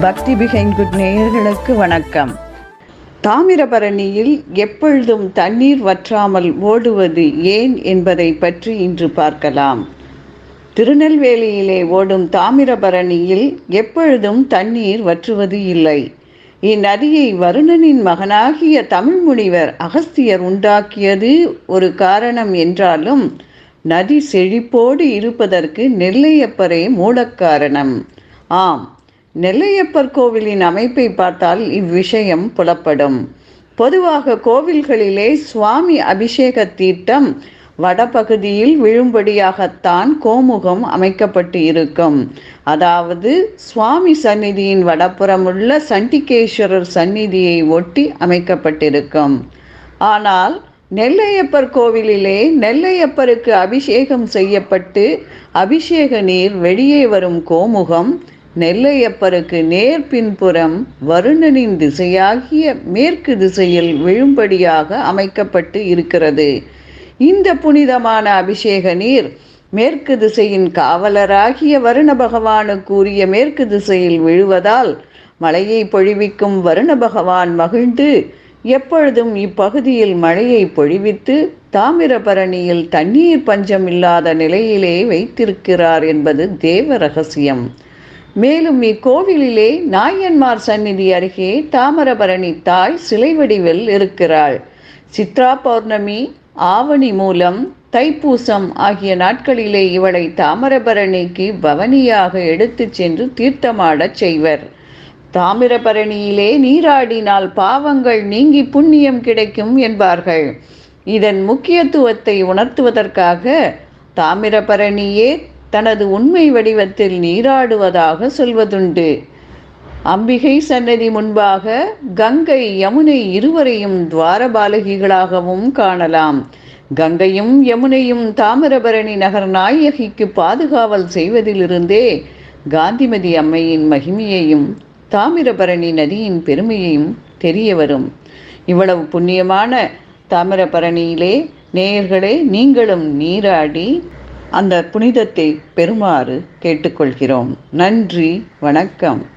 பக்தி பிகைன் குட் நேயர்களுக்கு வணக்கம். தாமிரபரணியில் எப்பொழுதும் தண்ணீர் வற்றாமல் ஓடுவது ஏன் என்பதை பற்றி இன்று பார்க்கலாம். திருநெல்வேலியிலே ஓடும் தாமிரபரணியில் எப்பொழுதும் தண்ணீர் வற்றுவது இல்லை. இந்நதியை வருணனின் மகனாகிய தமிழ் முனிவர் அகஸ்தியர் உண்டாக்கியது ஒரு காரணம் என்றாலும் நதி செழிப்போடு இருப்பதற்கு நெல்லையப்பரே மூலக்காரணம் ஆம் நெல்லையப்பர் கோவிலின் அமைப்பை பார்த்தால் இவ்விஷயம் புலப்படும். பொதுவாக கோவில்களிலே சுவாமி அபிஷேக தீர்த்தம் வடபகுதியில் விழும்படியாகத்தான் கோமுகம் அமைக்கப்பட்டு இருக்கும். அதாவது சுவாமி சந்நிதியின் வடப்புறமுள்ள சண்டிகேஸ்வரர் சந்நிதியை ஒட்டி அமைக்கப்பட்டிருக்கும். ஆனால் நெல்லையப்பர் கோவிலிலே நெல்லையப்பருக்கு அபிஷேகம் செய்யப்பட்டு அபிஷேக நீர் வெளியே வரும் கோமுகம் நெல்லையப்பருக்கு நேர் பின்புறம் வருணனின் திசையாகிய மேற்கு திசையில் விழும்படியாக அமைக்கப்பட்டு இருக்கிறது. இந்த புனிதமான அபிஷேக நீர் மேற்கு திசையின் காவலராகிய வருண பகவானுக்கு உரிய மேற்கு திசையில் விழுவதால் மழையை பொழிவிக்கும் வருண பகவான் மகிழ்ந்து எப்பொழுதும் இப்பகுதியில் மழையை பொழிவித்து தாமிரபரணியில் தண்ணீர் பஞ்சம் இல்லாத நிலையிலே வைத்திருக்கிறார் என்பது தேவ ரகசியம். மேலும் இக்கோவிலிலே நாயன்மார் சந்நிதி அருகே தாமிரபரணி தாய் சிலை வடிவில் இருக்கிறாள். சித்ரா பௌர்ணமி ஆவணி மூலம் தைப்பூசம் ஆகிய நாட்களிலே இவளை தாமிரபரணிக்கு பவனியாக எடுத்துச் சென்று தீர்த்தமாடச் செய்வர். தாமிரபரணியிலே நீராடினால் பாவங்கள் நீங்கி புண்ணியம் கிடைக்கும் என்பார்கள். இதன் முக்கியத்துவத்தை உணர்த்துவதற்காக தாமிரபரணியே தனது உண்மை வடிவத்தில் நீராடுவதாக சொல்வதுண்டு. அம்பிகை சன்னதி முன்பாக கங்கை யமுனை இருவரையும் துவாரபாலகிகளாகவும் காணலாம். கங்கையும் யமுனையும் தாமிரபரணி நகர் நாயகிக்கு பாதுகாவல் செய்வதிலிருந்தே காந்திமதி அம்மையின் மகிமையையும் தாமிரபரணி நதியின் பெருமையையும் தெரிய வரும். இவ்வளவு புண்ணியமான தாமிரபரணியிலே நேயர்களே நீங்களும் நீராடி அந்த புனிதத்தை பெறுமாறு கேட்டுக்கொள்கிறோம். நன்றி வணக்கம்.